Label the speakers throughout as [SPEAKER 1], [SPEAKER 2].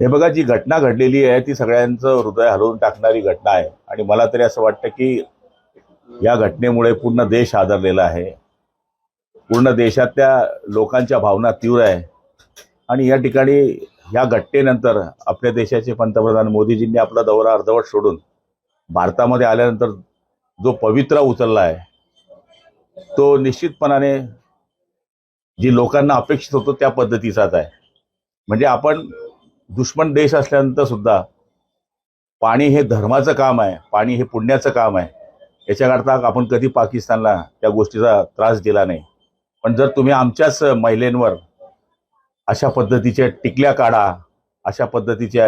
[SPEAKER 1] हे बघा जी घटना घडलेली आहे ती सगळ्यांचं हृदय हलवून टाकणारी घटना आहे. आणि मला तरी असं वाटतं की या घटनेमुळे पूर्ण देश आदरलेला आहे. पूर्ण देशातल्या लोकांच्या भावना तीव्र आहे. आणि या ठिकाणी या घटनेनंतर आपल्या देशाचे पंतप्रधान मोदीजींनी आपला दौरा अर्धवट सोडून भारतामध्ये आल्यानंतर जो पवित्रा उचलला आहे तो निश्चितपणाने जी लोकांना अपेक्षित होतो त्या पद्धतीचाच आहे. म्हणजे आपण दुश्मन देश असल्यानंतर सुद्धा पाणी हे धर्माचं काम आहे पाणी हे पुण्याचं काम आहे. याच्याकरता आपण कधी पाकिस्तानला त्या गोष्टीचा त्रास दिला नाही. पण जर तुम्ही आमच्याच महिलेंवर अशा पद्धतीच्या टिकल्या काढा अशा पद्धतीचे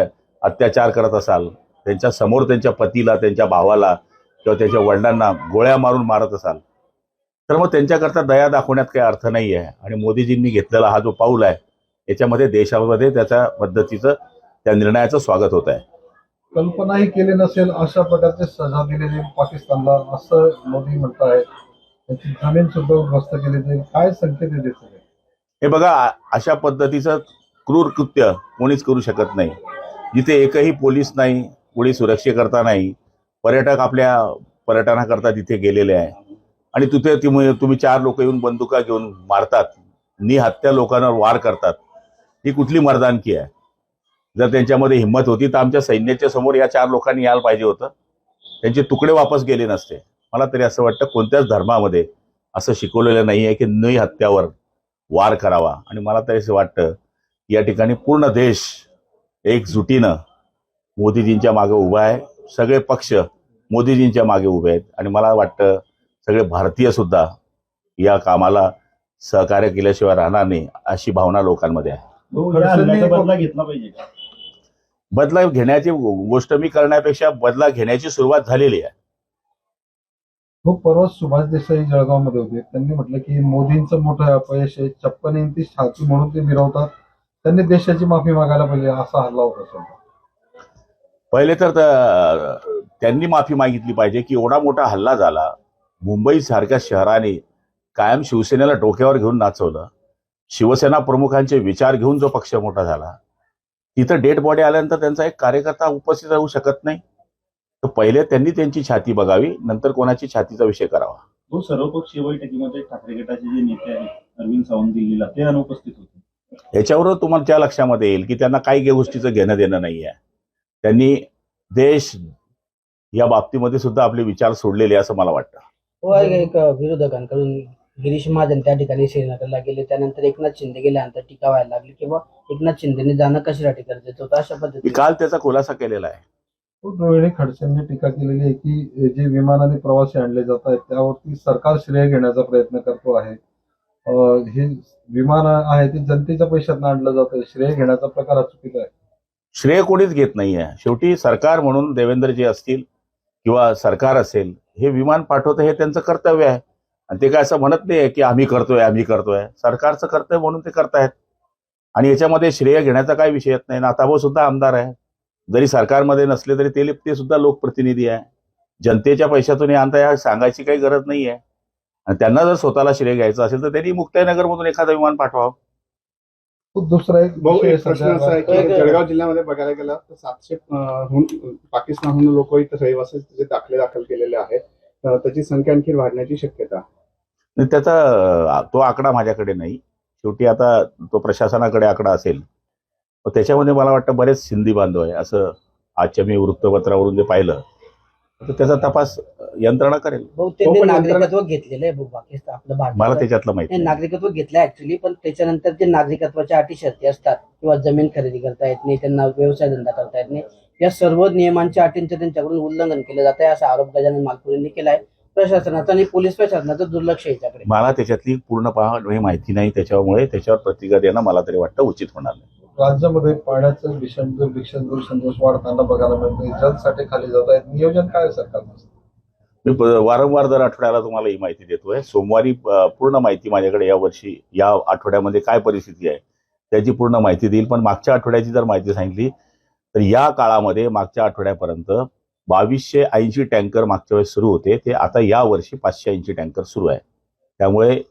[SPEAKER 1] अत्याचार करत असाल त्यांच्यासमोर त्यांच्या पतीला त्यांच्या भावाला किंवा त्यांच्या वडिलांना गोळ्या मारून मारत असाल तर मग त्यांच्याकरता दया दाखवण्यात काही अर्थ नाही आहे आणि मोदीजींनी घेतलेला हा जो पाऊल आहे याच्यामध्ये देशामध्ये त्याच्या पद्धतीचं त्या निर्णयाचं स्वागत होत आहे.
[SPEAKER 2] कल्पनाही केली नसेल अशा प्रकारचे सजा दिली जाईल पाकिस्तानला असं मोदी म्हणत आहेत त्याची जमीन सुद्धा उद्ध्वस्त केली जाईल काय संकेत
[SPEAKER 1] हे बघा अशा पद्धतीचं क्रूर कृत्य कोणीच करू शकत नाही. जिथे एकही पोलीस नाही कोणी सुरक्षेकरता नाही पर्यटक आपल्या पर्यटनाकरता तिथे गेलेले आहे. आणि तिथे तुम्ही तुम्ही चार लोक येऊन बंदुका घेऊन मारतात. निहत्या लोकांवर वार करतात. ही कुठली मर्दानकी आहे? जर त्यांच्यामध्ये हिंमत होती तर आमच्या सैन्याच्या समोर या चार लोकांनी यायला पाहिजे होतं. त्यांचे तुकडे वापस गेले नसते. मला तरी असं वाटतं कोणत्याच धर्मामध्ये असं शिकवलेलं नाही आहे की नई हत्यावर वार करावा. आणि मला तरी असं वाटतं की या ठिकाणी पूर्ण देश एकजुटीनं मोदीजींच्या मागे उभा आहे. सगळे पक्ष मोदीजींच्या मागे उभे आहेत. आणि मला वाटतं सगळे भारतीय सुद्धा या कामाला सहकार्य केल्याशिवाय राहणार नाही अशी भावना लोकांमध्ये आहे.
[SPEAKER 3] तो या हल्ल्याचा बदला घेतला पाहिजे का?
[SPEAKER 1] बदला घेण्याची गोष्ट मी करण्यापेक्षा बदला घेण्याची सुरुवात झालेली आहे.
[SPEAKER 2] खूप परवा सुभाष देसाई जळगावमध्ये होते. त्यांनी म्हटलं की मोदींचं मोठं अपयश आहे. चप्पन यांची छाती म्हणून ते मिरवतात. त्यांनी देशाची माफी मागायला पाहिजे असा हल्ला होता समजा
[SPEAKER 1] पहिले तर त्यांनी माफी मागितली पाहिजे की एवढा मोठा हल्ला झाला. मुंबई सारख्या शहराने कायम शिवसेनेला डोक्यावर घेऊन नाचवलं. शिवसेना प्रमुखांचे विचार घेऊन जो पक्ष मोठा झाला तिथं डेड बॉडी आल्यानंतर त्यांचा एक कार्यकर्ता उपस्थित राहू शकत नाही. तर पहिले त्यांनी त्यांची छाती बघावी नंतर कोणाची छातीचा विषय करावा.
[SPEAKER 3] तो सर्वपक्षीय बैठकीमध्ये ठाकरे गटाचे जे नेते आहेत अरविंद सावंत दिल्लीला ते अनुपस्थित होते.
[SPEAKER 1] याच्यावर तुमच्या लक्षामध्ये येईल की त्यांना काही गोष्टीचं घेणं देणं नाही आहे त्यांनी देश या बाबतीमध्ये सुद्धा आपले विचार सोडलेले असं मला वाटतं.
[SPEAKER 4] हो विरोधकांकडून गिरीश महाजन त्या ठिकाणी श्रीनगरला गेले. त्यानंतर एकनाथ शिंदे गेल्यानंतर टीका व्हायला लागली. किंवा एकनाथ शिंदेने जाणं कशासाठी गरजेचं होतं? अशा
[SPEAKER 1] मी
[SPEAKER 4] पद्धतीने.
[SPEAKER 1] काल त्याचा खुलासा केलेला आहे.
[SPEAKER 2] खूप रोहिणी खडसेंनी टीका केलेली आहे की जे विमानाने प्रवासी आणले जात आहेत त्यावरती सरकार श्रेय घेण्याचा प्रयत्न करतो आहे. हे विमान आहे ते जनतेच्या पैशात आणलं जातं. श्रेय घेण्याचा प्रकार हा चुकीचा आहे.
[SPEAKER 1] श्रेय कोणीच घेत नाहीये. शेवटी सरकार म्हणून देवेंद्रजी असतील किंवा सरकार असेल हे विमान पाठवतं हे त्यांचं कर्तव्य आहे. आणि ते काय असं म्हणत नाही की आम्ही करतोय आम्ही करतोय. सरकारचं कर्तव्य म्हणून ते करतायत. आणि याच्यामध्ये श्रेय घेण्याचा काही विषय येत नाही. नाताभाऊ सुद्धा आमदार आहे. जरी सरकारमध्ये नसले तरी ते ते सुद्धा लोकप्रतिनिधी आहे. जनतेच्या पैशातून हे आणता या सांगायची काही गरज नाही आहे आणि त्यांना जर स्वतःला श्रेय घ्यायचं असेल तर त्यांनी मुक्ताईनगरमधून एखादं विमान पाठवावं.
[SPEAKER 2] खूप दुसरा एक
[SPEAKER 5] प्रश्न असा आहे की जळगाव जिल्ह्यामध्ये बघायला गेलं तर सातशे पाकिस्तानहून लोक इथं रहिवासी दाखले दाखल केलेले आहेत. त्याची संख्या आणखी वाढण्याची शक्यता
[SPEAKER 1] त्याचा तो आकडा माझ्याकडे नाही. शेवटी आता तो प्रशासनाकडे आकडा असेल त्याच्यामध्ये मला वाटतं बरेच सिंधी बांधव आहे. असं आजच्या मी वृत्तपत्रावरून जे पाहिलं तर त्याचा तपास यंत्रणा करेल.
[SPEAKER 5] हो,
[SPEAKER 4] नागरिकत्व घेतलेलं आहे आपलं
[SPEAKER 1] मला त्याच्यातलं माहिती.
[SPEAKER 4] नागरिकत्व घेतलं ऍक्च्युली पण त्याच्यानंतर ते नागरिकत्वाच्या अटी शर्ती असतात किंवा जमीन खरेदी करता येत नाही त्यांना व्यवसाय धंदा करता येत नाही या सर्व नियमांच्या अटींचं त्यांच्याकडून उल्लंघन केलं जात आहे असा आरोप गजानन मालपुरेंनी केलाय. प्रशासनाचं आणि पोलीस प्रशासनाचं दुर्लक्ष याच्याकडे.
[SPEAKER 1] मला त्याच्यातली पूर्ण पहा हे माहिती नाही त्याच्यामुळे त्याच्यावर प्रतिक्रिया देणं मला तरी वाटतं उचित होणार नाही.
[SPEAKER 2] राज्यामध्ये पाण्याचं भीषण भीषण दिवसेंदिवस वाढताना बघायला मिळते. जलसाठे खाली जात आहेत. नियोजन काय आहे सरकारचं?
[SPEAKER 1] मी वारंवार दर आठवड्याला तुम्हाला ही माहिती देतोय. सोमवारी पूर्ण माहिती माझ्याकडे या वर्षी या आठवड्यामध्ये काय परिस्थिती आहे त्याची पूर्ण माहिती देईल. पण मागच्या आठवड्याची जर माहिती सांगितली तर या काळामध्ये मागच्या आठवड्यापर्यंत बावीसशे ऐंशी टँकर मागच्या वेळेस सुरू होते. ते आता या वर्षी पाचशे ऐंशी टँकर सुरू आहे. त्यामुळे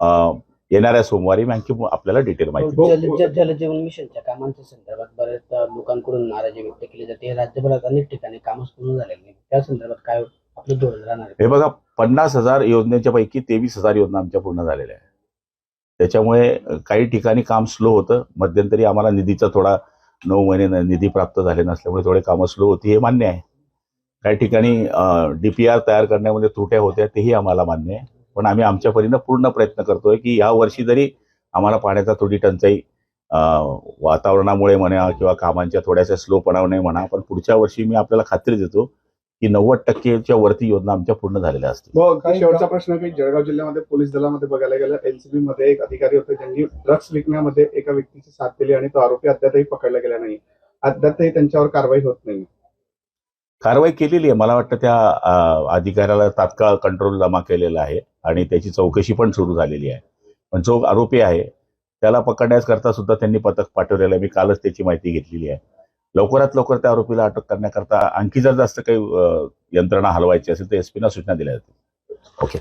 [SPEAKER 1] अ, येणाऱ्या सोमवारी मी आणखी आपल्याला डिटेल माहिती
[SPEAKER 5] हो,
[SPEAKER 4] जल जल- जलजीवन मिशनच्या कामांच्या संदर्भात बऱ्याच लोकांकडून नाराजी व्यक्त केली जाते. हे राज्यभरात अनेक ठिकाणी कामच पूर्ण झालेले नाही त्या संदर्भात काय आपलं धोरण राहणार?
[SPEAKER 1] हे बघा पन्नास हजार योजनेच्या पैकी तेवीस हजार योजना आमच्या पूर्ण झालेल्या आहे त्याच्यामुळे काही ठिकाणी काम स्लो होतं. मध्यंतरी आम्हाला निधीचा थोडा नऊ महिने निधी प्राप्त झाले नसल्यामुळे थोडे कामं स्लो होती हे मान्य आहे. काही ठिकाणी डीपीआर तयार करण्यामध्ये त्रुट्या होत्या तेही आम्हाला मान्य आहे. पण आम्ही आमच्या परीनं पूर्ण प्रयत्न करतोय की या वर्षी जरी आम्हाला पाण्याचा थोडी टंचाई वातावरणामुळे म्हणा किंवा कामांच्या थोड्याशा स्लोपणाने म्हणा पण पुढच्या वर्षी मी आपल्याला खात्री देतो की नव्वद टक्केच्या वरती योजना आमच्या पूर्ण झालेल्या असतील.
[SPEAKER 2] काही
[SPEAKER 5] शेवटचा प्रश्न की जळगाव जिल्ह्यामध्ये पोलीस दलामध्ये बघायला गेलं एलसीबी मध्ये एक अधिकारी होते ज्यांनी ड्रग्स विकण्यामध्ये एका व्यक्तीची साथ दिली आणि तो आरोपी अद्यापही पकडला गेला नाही. अद्यापही त्यांच्यावर कारवाई होत नाही.
[SPEAKER 1] कारवाई केलेली आहे. मला वाटतं त्या अधिकाऱ्याला तात्काळ कंट्रोल जमा केलेला आहे आणि त्याची चौकशी पण सुरू झालेली आहे. पण जो आरोपी आहे त्याला पकडण्याकरता सुद्धा त्यांनी पथक पाठवलेलं आहे. मी कालच त्याची माहिती घेतलेली आहे. लवकरात लवकर त्या आरोपीला अटक करण्याकरता आणखी जर जास्त काही यंत्रणा हलवायची असेल तर एस पीना सूचना दिल्या जातील. ओके.